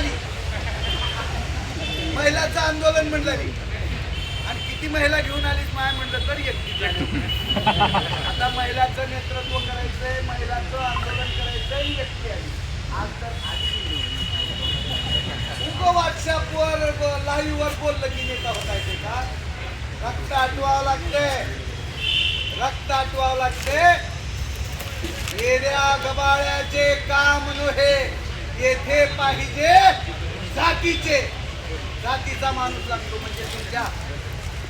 आली. महिलाचं आंदोलन म्हणलं मी आणि किती महिला घेऊन आलीच माय म्हणलं तर एकटी आता महिलाचं नेतृत्व करायचंय महिलाचं आंदोलन करायचंय व्यक्ती आली आज तर उगो व्हॉट्सअपवर लाईव्ह वर बोललं की नेता होतायचे का? रक्त आटवावं लागते रक्त आटवावं लागते येड्या गबाळ्याचे काम नव्हे येथे पाहिजे जातीचे. जातीचा माणूस लागतो म्हणजे तुमच्या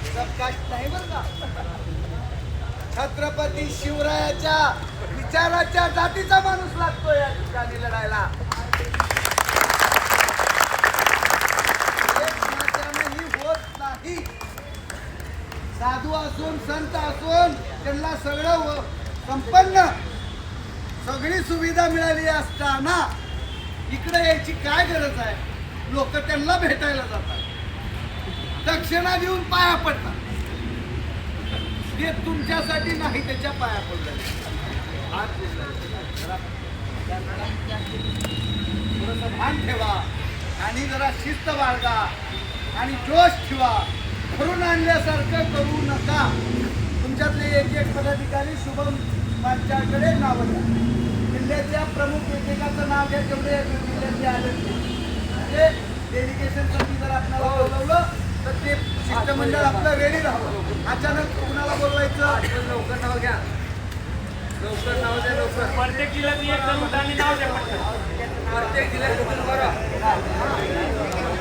सबकास्ट नाही बरं का? छत्रपती शिवरायाच्या विचाराच्या जातीचा माणूस लागतो या ठिकाणी लढायला. होत नाही. साधू असून संत असून त्यांना सगळं संपन्न सगळी सुविधा मिळाली असताना इकडे यायची काय गरज आहे? लोक त्यांना भेटायला जातात. दक्षिणा देऊन पाया पडतात. ते तुमच्यासाठी नाही त्याच्या पाया पडल्या थोडंसं भान ठेवा आणि जरा शिस्त बाळगा आणि जोश ठेवा. भरून आणल्यासारखं करू नका. तुमच्यातले एक एक पदाधिकारी शुभम माझ्याकडे नाव द्या. जिल्ह्याच्या प्रमुख एकेकाचं नाव घ्या जेवढे जिल्ह्यातले आले ते. म्हणजे डेलिगेशनसाठी जर आपल्याला बोलवलं तर ते शिष्टमंडळ आपलं रेडी राहावं अचानक कुणाला बोलवायचं? लवकर नाव घ्या. लवकर नाव द्या लवकर. प्रत्येक जिल्ह्यात नाव द्या पटकन. प्रत्येक जिल्ह्यात बरं